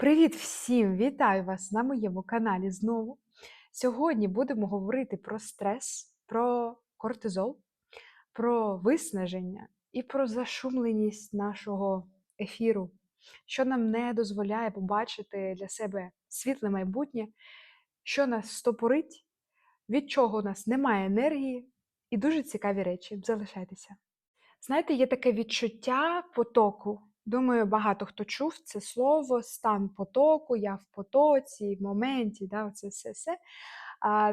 Привіт всім! Вітаю вас на моєму каналі знову. Сьогодні будемо говорити про стрес, про кортизол, про виснаження і про зашумленість нашого ефіру, що нам не дозволяє побачити для себе світле майбутнє, що нас стопорить, від чого у нас немає енергії, і дуже цікаві речі. Залишайтеся. Знаєте, є таке відчуття потоку. Думаю, багато хто чув це слово, стан потоку, я в потоці, в моменті, да, це все все.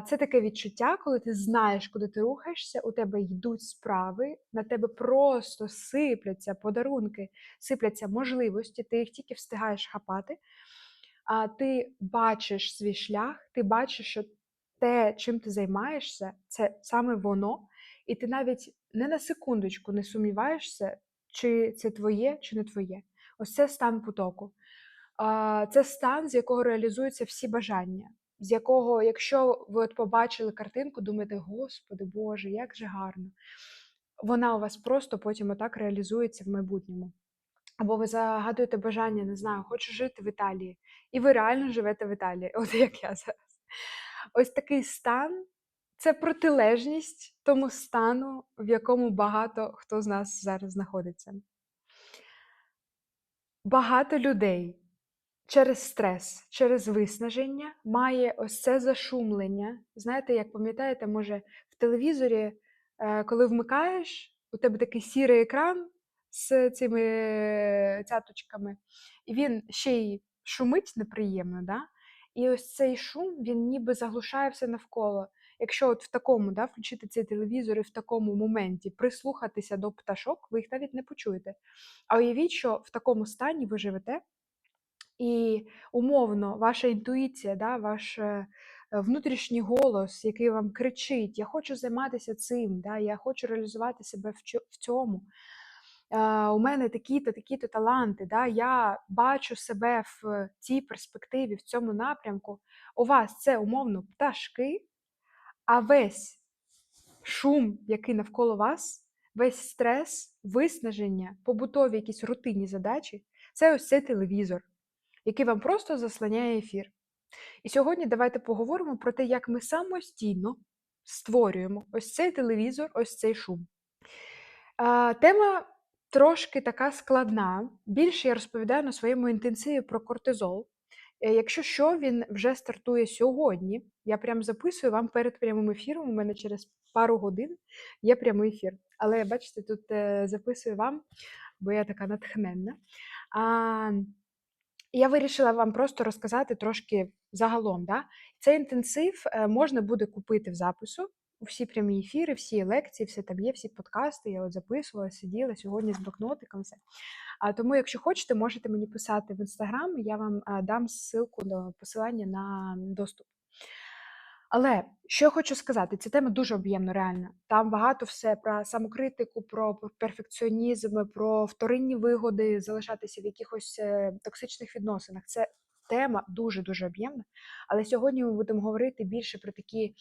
Це таке відчуття, коли ти знаєш, куди ти рухаєшся, у тебе йдуть справи, на тебе просто сипляться подарунки, сипляться можливості, ти їх тільки встигаєш хапати. А ти бачиш свій шлях, ти бачиш, що те, чим ти займаєшся, це саме воно, і ти навіть не на секундочку не сумніваєшся, чи це твоє, чи не твоє. Ось це стан потоку. Це стан, з якого реалізуються всі бажання, з якого, якщо ви от побачили картинку, думаєте, Господи Боже, як же гарно. Вона у вас просто потім отак реалізується в майбутньому. Або ви загадуєте бажання, не знаю, хочу жити в Італії. І ви реально живете в Італії, от як я зараз. Ось такий стан це протилежність тому стану, в якому багато хто з нас зараз знаходиться. Багато людей через стрес, через виснаження має ось це зашумлення. Знаєте, як пам'ятаєте, може, в телевізорі, е, коли вмикаєш, у тебе такий сірий екран з цими цяточками, і він ще й шумить неприємно. Да? І ось цей шум він ніби заглушає все навколо. Якщо от в такому да, включити цей телевізор і в такому моменті прислухатися до пташок, ви їх навіть не почуєте. А уявіть, що в такому стані ви живете, і умовно ваша інтуїція, да, ваш е, внутрішній голос, який вам кричить: Я хочу займатися цим, да, я хочу реалізувати себе в цьому. У мене такі-то, такі-то таланти, да, я бачу себе в цій перспективі, в цьому напрямку. У вас це умовно пташки, а весь шум, який навколо вас, весь стрес, виснаження, побутові якісь рутинні задачі це ось цей телевізор, який вам просто заслоняє ефір. І сьогодні давайте поговоримо про те, як ми самостійно створюємо ось цей телевізор, ось цей шум. Тема трошки така складна. Більше я розповідаю на своєму інтенсиві про кортизол. Е, якщо що, він вже стартує сьогодні. Я прям записую вам перед прямим ефіром. У мене через пару годин є прямий ефір. Але бачите, тут е, записую вам, бо я така натхненна. А, Я вирішила вам просто розказати трошки загалом. Да? Цей інтенсив е, можна буде купити в запису. Всі прямі ефіри, всі лекції, все там є, всі подкасти. Я от записувала, сиділа сьогодні з блокнотиком. все. А тому, якщо хочете, можете мені писати в інстаграм, я вам дам ссылку до посилання на доступ. Але що я хочу сказати, ця тема дуже об'ємна, реально. Там багато все про самокритику, про перфекціонізм, про вторинні вигоди, залишатися в якихось е, токсичних відносинах. Це тема дуже-дуже об'ємна. Але сьогодні ми будемо говорити більше про такі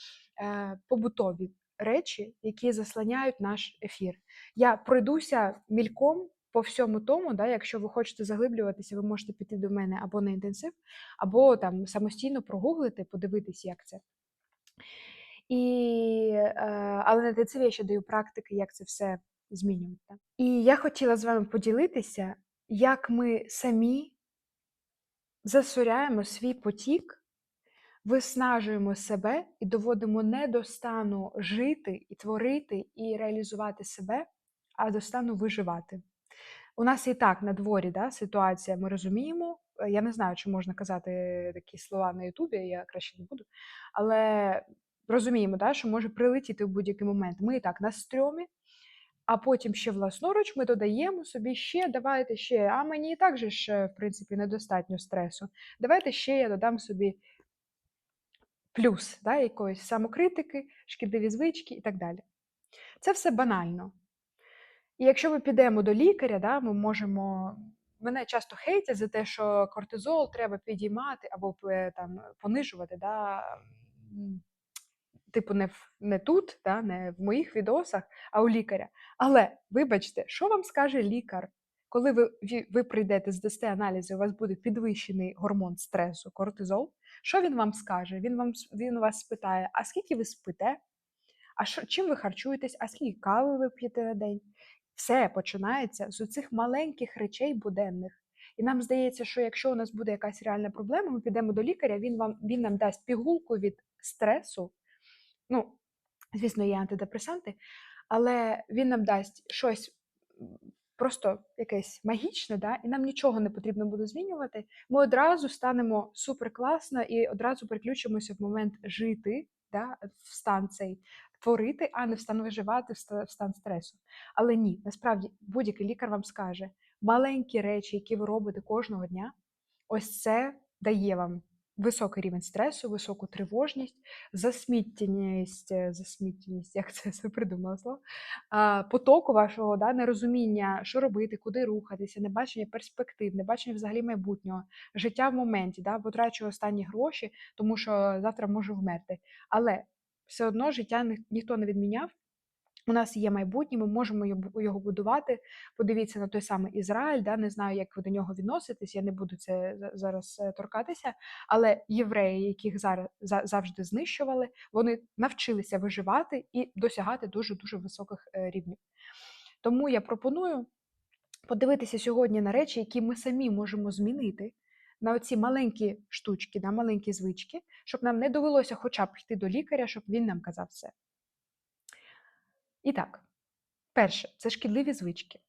е, побутові речі, які заслоняють наш ефір. Я пройдуся мільком по всьому тому, да, якщо ви хочете заглиблюватися, ви можете піти до мене або на інтенсив, або там самостійно прогуглити, подивитись, як це. І, е, Але на інтенсиві я ще даю практики, як це все змінювати. І я хотіла з вами поділитися, як ми самі засоряємо свій потік, виснажуємо себе і доводимо не до стану жити і творити і реалізувати себе, а до стану виживати. У нас і так на дворі да, ситуація, ми розуміємо. Е, я не знаю, чи можна казати такі слова на Ютубі, я краще не буду. Але розуміємо, да, що може прилетіти в будь-який момент. Ми і так на стрьомі, а потім ще власноруч ми додаємо собі ще, давайте ще, а мені і так же ж, в принципі, недостатньо стресу. Давайте ще я додам собі плюс да, якоїсь самокритики, шкідливі звички і так далі. Це все банально. І якщо ми підемо до лікаря, да, ми можемо. Мене часто хейтять за те, що кортизол треба підіймати або там понижувати, да, типу, не в, не тут, да, не в моїх відосах, а у лікаря. Але вибачте, що вам скаже лікар, коли ви, ви прийдете здасте аналізи, у вас буде підвищений гормон стресу, кортизол. Що він вам скаже? Він вам він вас спитає: а скільки ви спите? А що, чим ви харчуєтесь? А скільки кави ви п'єте на день? Все починається з цих маленьких речей буденних. І нам здається, що якщо у нас буде якась реальна проблема, ми підемо до лікаря, він вам він нам дасть пігулку від стресу. Ну, звісно, є антидепресанти, але він нам дасть щось просто якесь магічне, да? і нам нічого не потрібно буде змінювати. Ми одразу станемо супер класно і одразу переключимося в момент жити, да? в стан цей творити, а не в стан виживати, в стан стресу. Але ні, насправді будь-який лікар вам скаже, маленькі речі, які ви робите кожного дня, ось це дає вам високий рівень стресу, високу тривожність, засміттєність, е, як це все придумала слово, потоку вашого да, нерозуміння, що робити, куди рухатися, небачення перспектив, небачення взагалі майбутнього, життя в моменті, да, потрачу останні гроші, тому що завтра можу вмерти. Але все одно життя ніхто не відміняв. У нас є майбутнє, ми можемо його будувати. Подивіться на той самий Ізраїль. Да? Не знаю, як ви до нього відноситесь. Я не буду це зараз е, торкатися. Але євреї, яких зараз завжди знищували, вони навчилися виживати і досягати дуже дуже високих е, рівнів. Тому я пропоную подивитися сьогодні на речі, які ми самі можемо змінити. На оці маленькі штучки, на маленькі звички, щоб нам не довелося хоча б йти до лікаря, щоб він нам казав все. І так, перше, це шкідливі звички.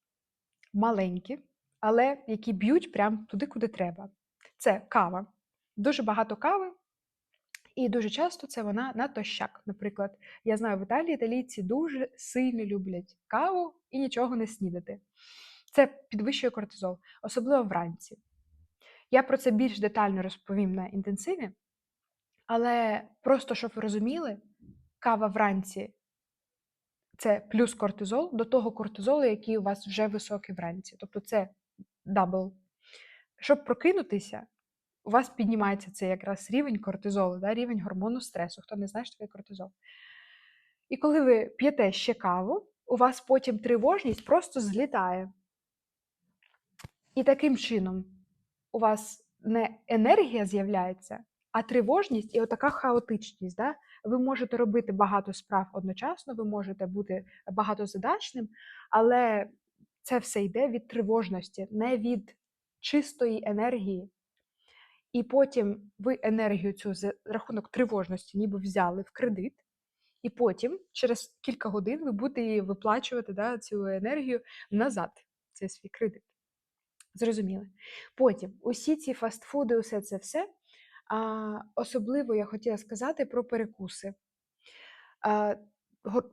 Маленькі, але які б'ють прямо туди, куди треба. Це кава. Дуже багато кави, і дуже часто це вона натощак. Наприклад, я знаю, в Італії італійці дуже сильно люблять каву і нічого не снідати. Це підвищує кортизол, особливо вранці. Я про це більш детально розповім на інтенсиві, але просто щоб ви розуміли, кава вранці це плюс кортизол до того кортизолу, який у вас вже високий вранці. Тобто це дабл. Щоб прокинутися, у вас піднімається цей якраз рівень кортизолу, да, рівень гормону стресу. Хто не знає, що таке кортизол. І коли ви п'єте ще каву, у вас потім тривожність просто злітає. І таким чином у вас не енергія з'являється, а тривожність і отака хаотичність. Да? Ви можете робити багато справ одночасно, ви можете бути багатозадачним, але це все йде від тривожності, не від чистої енергії. І потім ви енергію цю за рахунок тривожності ніби взяли в кредит, і потім, через кілька годин, ви будете її виплачувати да, цю енергію назад, цей свій кредит. Зрозуміли. Потім усі ці фастфуди, усе це все. Особливо я хотіла сказати про перекуси.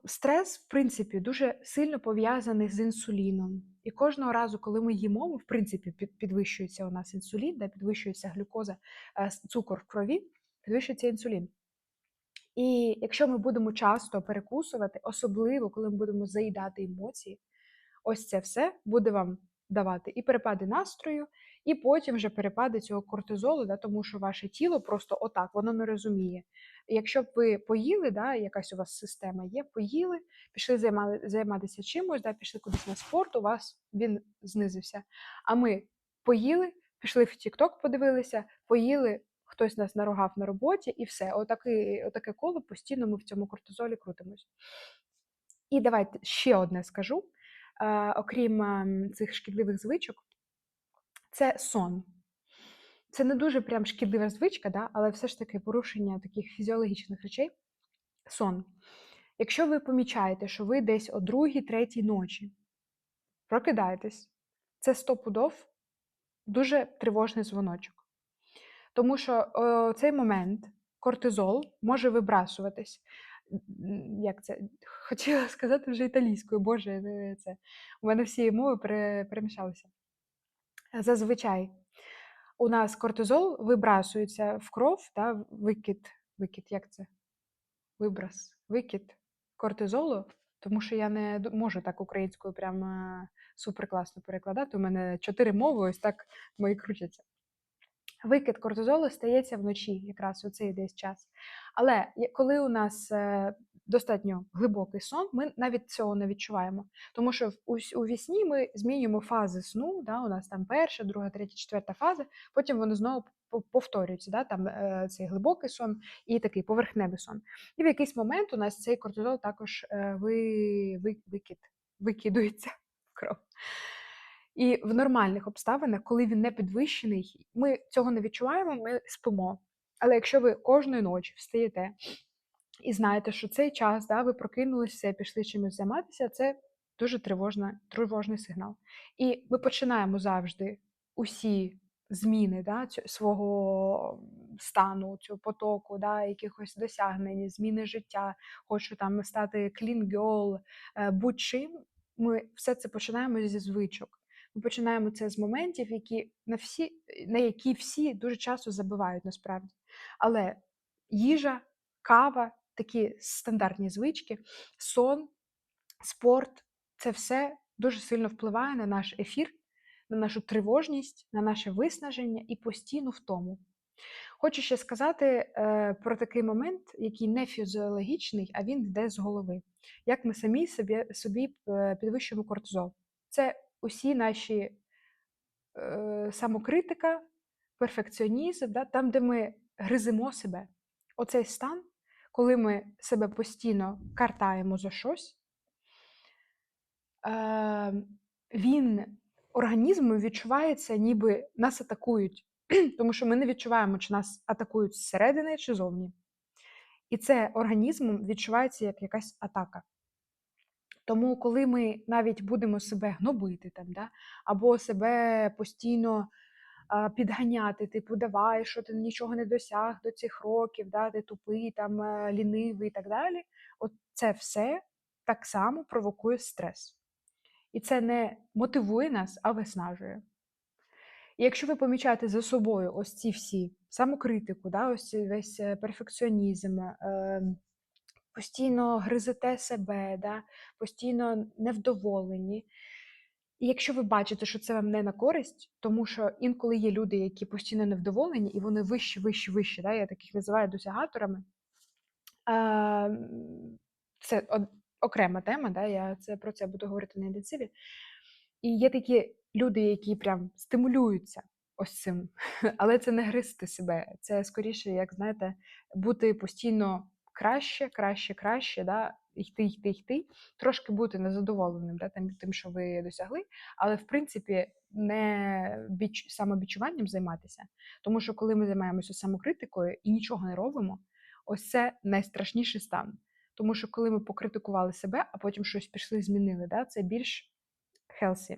Стрес, в принципі, дуже сильно пов'язаний з інсуліном. І кожного разу, коли ми їмо, в принципі, підвищується у нас інсулін, да, підвищується глюкоза, е, цукор в крові, підвищується інсулін. І якщо ми будемо часто перекусувати, особливо коли ми будемо заїдати емоції, ось це все буде вам давати і перепади настрою, і потім вже перепади цього кортизолу, да, тому що ваше тіло просто отак, воно не розуміє. Якщо б ви поїли, да, якась у вас система є, поїли, пішли займали, займатися чимось, да, пішли кудись на спорт, у вас він знизився. А ми поїли, пішли в TikTok, подивилися, поїли, хтось нас наругав на роботі, і все. Отаке, отаке коло постійно ми в цьому кортизолі крутимось. І давайте ще одне скажу. Е, окрім ем, цих шкідливих звичок, це сон. Це не дуже прям шкідлива звичка, да? але все ж таки порушення таких фізіологічних речей. Сон. Якщо ви помічаєте, що ви десь о другій, третій ночі прокидаєтесь, це стопудов дуже тривожний дзвоночок. Тому що о, цей момент кортизол може вибрасуватись. Як це? Хотіла сказати вже італійською, боже, це. У мене всі мови перемішалися. Зазвичай у нас кортизол вибрасується в кров, та, викид, викид, як це? Виброс, викид кортизолу, тому що я не можу так українською прям е, супер класно перекладати. У мене чотири мови, ось так мої крутяться. Викид кортизолу стається вночі, якраз у цей десь час. Але коли у нас е, достатньо глибокий сон, ми навіть цього не відчуваємо. Тому що у, вісні ми змінюємо фази сну. Да? У нас там перша, друга, третя, четверта фаза, потім вони знову повторюються. Да? Там е, цей глибокий сон і такий поверхневий сон. І в якийсь момент у нас цей кортизол також е, ви, ви, викид, викидується в кров. І в нормальних обставинах, коли він не підвищений, ми цього не відчуваємо, ми спимо. Але якщо ви кожної ночі встаєте і знаєте, що цей час, да, ви прокинулися, пішли чимось займатися, це дуже тривожна, тривожний сигнал. І ми починаємо завжди усі зміни да, свого стану, цього потоку, да, якихось досягнень, зміни життя, хочу там стати clean girl, е, будь-чим. Ми все це починаємо зі звичок. Ми починаємо це з моментів, які на всі, на які всі дуже часто забувають насправді. Але їжа, кава, такі стандартні звички, сон, спорт це все дуже сильно впливає на наш ефір, на нашу тривожність, на наше виснаження і постійну втому. Хочу ще сказати е, про такий момент, який не фізіологічний, а він йде з голови. Як ми самі собі, собі е, підвищуємо кортизол. Це усі наші е, самокритика, перфекціонізм, да, там, де ми гризимо себе. Оцей стан, коли ми себе постійно картаємо за щось, е, він організмом відчувається, ніби нас атакують, тому що ми не відчуваємо, чи нас атакують зсередини чи зовні. І це організмом відчувається як якась атака. Тому, коли ми навіть будемо себе гнобити там, да, або себе постійно підганяти, типу, давай, що ти нічого не досяг до цих років, да, ти тупий, там, е, лінивий і так далі, от це все так само провокує стрес. І це не мотивує нас, а виснажує. І якщо ви помічаєте за собою ось ці всі самокритику, да, ось цей весь е, перфекціонізм, е, постійно гризете себе, да, постійно невдоволені. І якщо ви бачите, що це вам не на користь, тому що інколи є люди, які постійно невдоволені, і вони вищі, вищі, вищі, да, я таких називаю досягаторами. Це окрема тема, да, я це, про це буду говорити на інтенсиві. І є такі люди, які прям стимулюються ось цим. Але це не гризти себе. Це скоріше, як знаєте, бути постійно краще, краще, краще, да, йти, йти, йти, трошки бути незадоволеним да, тим, тим, що ви досягли, але в принципі не біч... самобічуванням займатися. Тому що коли ми займаємося самокритикою і нічого не робимо, ось це найстрашніший стан. Тому що коли ми покритикували себе, а потім щось пішли, змінили, да, це більш healthy.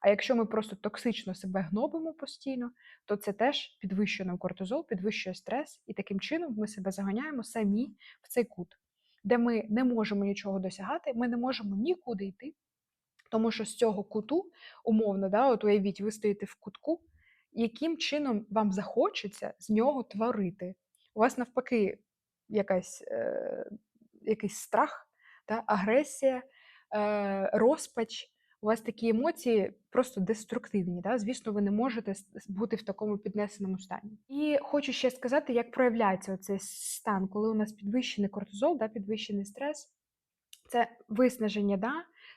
А якщо ми просто токсично себе гнобимо постійно, то це теж підвищує нам кортизол, підвищує стрес, і таким чином ми себе заганяємо самі в цей кут, де ми не можемо нічого досягати, ми не можемо нікуди йти, тому що з цього куту, умовно, да, от уявіть, ви стоїте в кутку, яким чином вам захочеться з нього творити. У вас навпаки якась, е, якийсь страх, да, агресія, е, розпач. У вас такі емоції просто деструктивні. Да? Звісно, ви не можете бути в такому піднесеному стані. І хочу ще сказати, як проявляється цей стан, коли у нас підвищений кортизол, да, підвищений стрес. Це виснаження, да?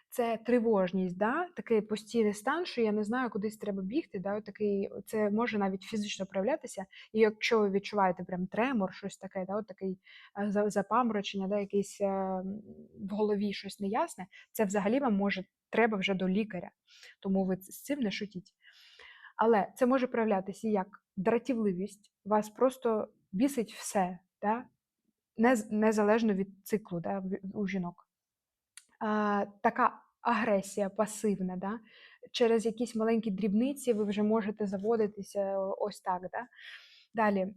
Це тривожність, да? такий постійний стан, що я не знаю, кудись треба бігти. Да? Такий, це може навіть фізично проявлятися. І якщо ви відчуваєте прям тремор, щось таке, да? такий е, запаморочення, да? якийсь е, в голові щось неясне, це взагалі вам може треба вже до лікаря. Тому ви з цим не шутіть. Але це може проявлятися як дратівливість, вас просто бісить все, да? незалежно від циклу да? у жінок така агресія пасивна, да? через якісь маленькі дрібниці ви вже можете заводитися ось так. Да? Далі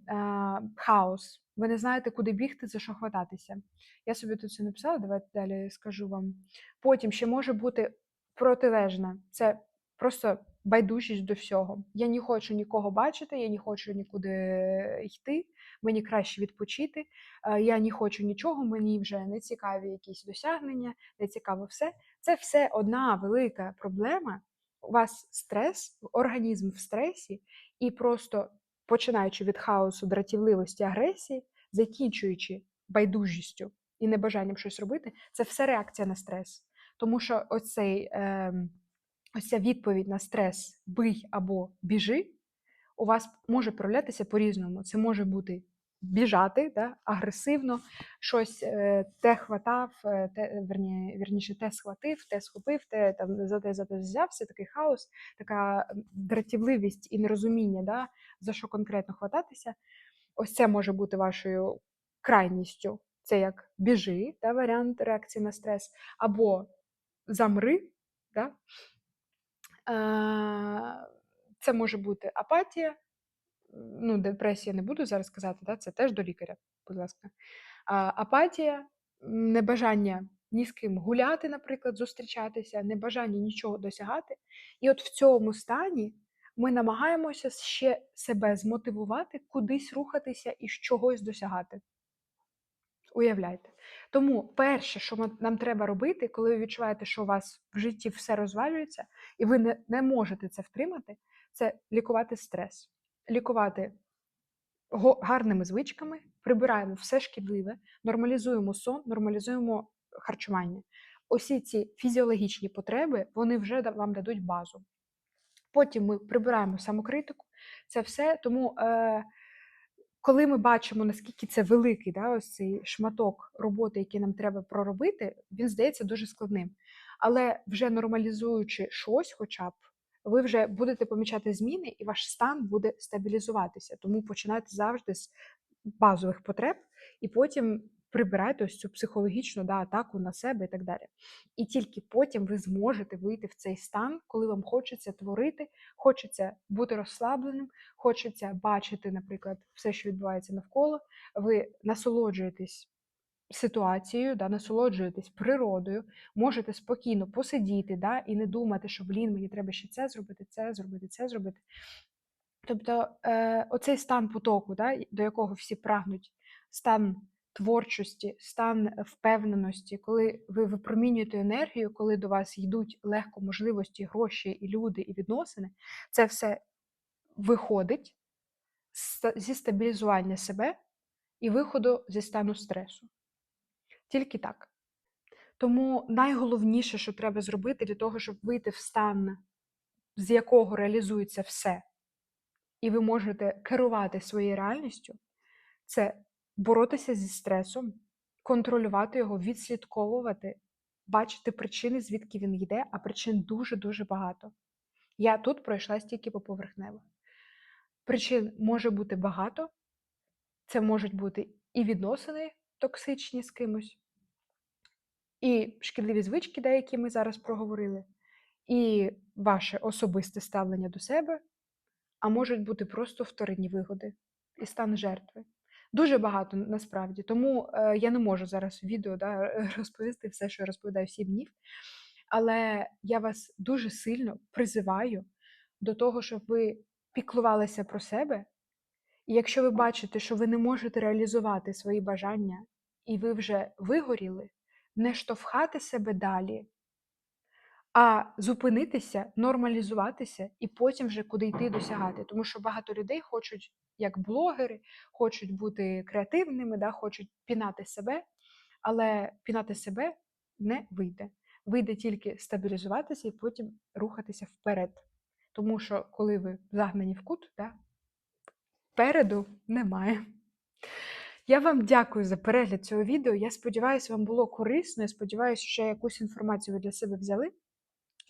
хаос. Ви не знаєте, куди бігти, за що хвататися. Я собі тут це написала, давайте далі скажу вам. Потім ще може бути протилежна. Це просто байдужість до всього. Я не хочу нікого бачити, я не хочу нікуди йти, мені краще відпочити, е, я не хочу нічого, мені вже не цікаві якісь досягнення, не цікаво все. Це все одна велика проблема. У вас стрес, організм в стресі, і просто починаючи від хаосу, дратівливості, агресії, закінчуючи байдужістю і небажанням щось робити, це все реакція на стрес. Тому що оцей, е, ось ця відповідь на стрес бий або біжи у вас може проявлятися по-різному. Це може бути біжати да, агресивно, щось е, те хватав, е, те, верні, верніше, те схватив, те схопив, те там за те за те взявся, такий хаос, така дратівливість і нерозуміння, да, за що конкретно хвататися. Ось це може бути вашою крайністю. Це як біжи, да, варіант реакції на стрес, або замри. Да? Це може бути апатія, ну, депресія не буду зараз казати, да? це теж до лікаря, будь ласка. Апатія, небажання ні з ким гуляти, наприклад, зустрічатися, небажання нічого досягати. І от в цьому стані ми намагаємося ще себе змотивувати, кудись рухатися і чогось досягати. Уявляйте. Тому перше, що нам треба робити, коли ви відчуваєте, що у вас в житті все розвалюється, і ви не, не можете це втримати, це лікувати стрес, лікувати гарними звичками, прибираємо все шкідливе, нормалізуємо сон, нормалізуємо харчування. Усі ці фізіологічні потреби вони вже вам дадуть базу. Потім ми прибираємо самокритику, це все. Тому, е, коли ми бачимо, наскільки це великий да, ось цей шматок роботи, який нам треба проробити, він здається дуже складним. Але вже нормалізуючи щось, хоча б ви вже будете помічати зміни, і ваш стан буде стабілізуватися. Тому починайте завжди з базових потреб, і потім прибирайте ось цю психологічну да, атаку на себе і так далі. І тільки потім ви зможете вийти в цей стан, коли вам хочеться творити, хочеться бути розслабленим, хочеться бачити, наприклад, все, що відбувається навколо. Ви насолоджуєтесь ситуацією, да, насолоджуєтесь природою, можете спокійно посидіти да, і не думати, що блін, мені треба ще це зробити, це зробити, це зробити. Тобто е, оцей стан потоку, да, до якого всі прагнуть, стан творчості, стан впевненості, коли ви випромінюєте енергію, коли до вас йдуть легко можливості, гроші, і люди, і відносини, це все виходить зі стабілізування себе і виходу зі стану стресу. Тільки так. Тому найголовніше, що треба зробити для того, щоб вийти в стан, з якого реалізується все, і ви можете керувати своєю реальністю, це боротися зі стресом, контролювати його, відслідковувати, бачити причини, звідки він йде, а причин дуже-дуже багато. Я тут пройшла стільки по поверхнево. Причин може бути багато, це можуть бути і відносини токсичні з кимось, і шкідливі звички, деякі ми зараз проговорили, і ваше особисте ставлення до себе, а можуть бути просто вторинні вигоди і стан жертви. Дуже багато насправді. Тому е, я не можу зараз в відео да, розповісти все, що я розповідаю сім днів. Але я вас дуже сильно призиваю до того, щоб ви піклувалися про себе. І якщо ви бачите, що ви не можете реалізувати свої бажання, і ви вже вигоріли, не штовхати себе далі, а зупинитися, нормалізуватися і потім вже куди йти досягати. Тому що багато людей хочуть, як блогери, хочуть бути креативними, да, хочуть пінати себе, але пінати себе не вийде. Вийде тільки стабілізуватися і потім рухатися вперед. Тому що, коли ви загнані в кут, да, переду немає. Я вам дякую за перегляд цього відео. Я сподіваюся, вам було корисно. Я сподіваюся, що якусь інформацію ви для себе взяли.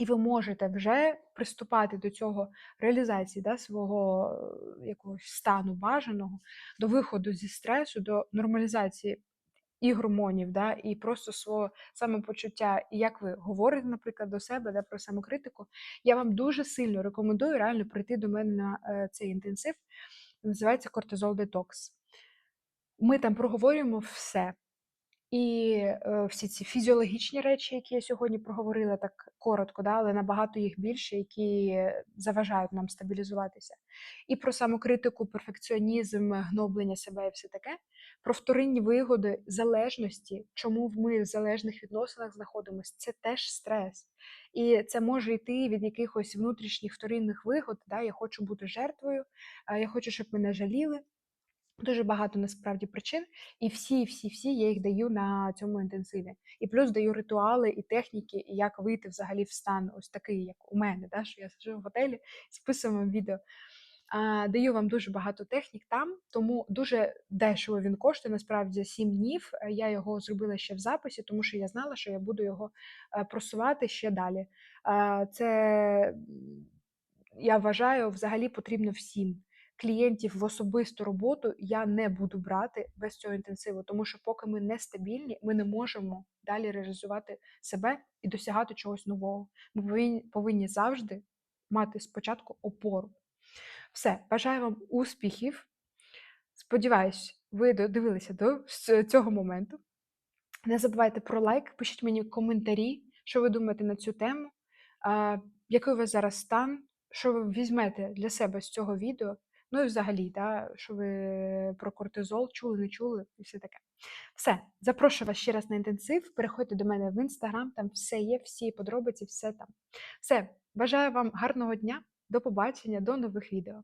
І ви можете вже приступати до цього реалізації да, свого е, якогось стану бажаного, до виходу зі стресу, до нормалізації і гормонів, да, і просто свого самопочуття. І як ви говорите, наприклад, до себе да, про самокритику, я вам дуже сильно рекомендую реально прийти до мене на е, цей інтенсив. Називається кортизол детокс. Ми там проговорюємо все. І е, всі ці фізіологічні речі, які я сьогодні проговорила так коротко, да, але набагато їх більше, які заважають нам стабілізуватися. І про самокритику, перфекціонізм, гноблення себе і все таке, про вторинні вигоди залежності, чому ми в залежних відносинах знаходимося, це теж стрес. І це може йти від якихось внутрішніх вторинних вигод. Да, Я хочу бути жертвою, я хочу, щоб мене жаліли. Дуже багато насправді причин, і всі, всі, всі я їх даю на цьому інтенсиві. І плюс даю ритуали і техніки, і як вийти взагалі в стан, ось такий, як у мене, да, що я сиджу в готелі, списуємо відео. А, даю вам дуже багато технік там, тому дуже дешево він коштує. Насправді 7 днів. Е, Я його зробила ще в записі, тому що я знала, що я буду його е, просувати ще далі. А, Це я вважаю, взагалі потрібно всім. Клієнтів в особисту роботу я не буду брати без цього інтенсиву, тому що поки ми не стабільні, ми не можемо далі реалізувати себе і досягати чогось нового. Ми повинні, повинні завжди мати спочатку опору. Все, бажаю вам успіхів. Сподіваюсь, ви додивилися до цього моменту. Не забувайте про лайк, пишіть мені коментарі, що ви думаєте на цю тему, який у вас зараз стан, що ви візьмете для себе з цього відео. Ну і взагалі, да, що ви про кортизол чули, не чули, і все таке. Все, запрошую вас ще раз на інтенсив. Переходьте до мене в інстаграм, там все є, всі подробиці, все там. Все, бажаю вам гарного дня, до побачення, до нових відео.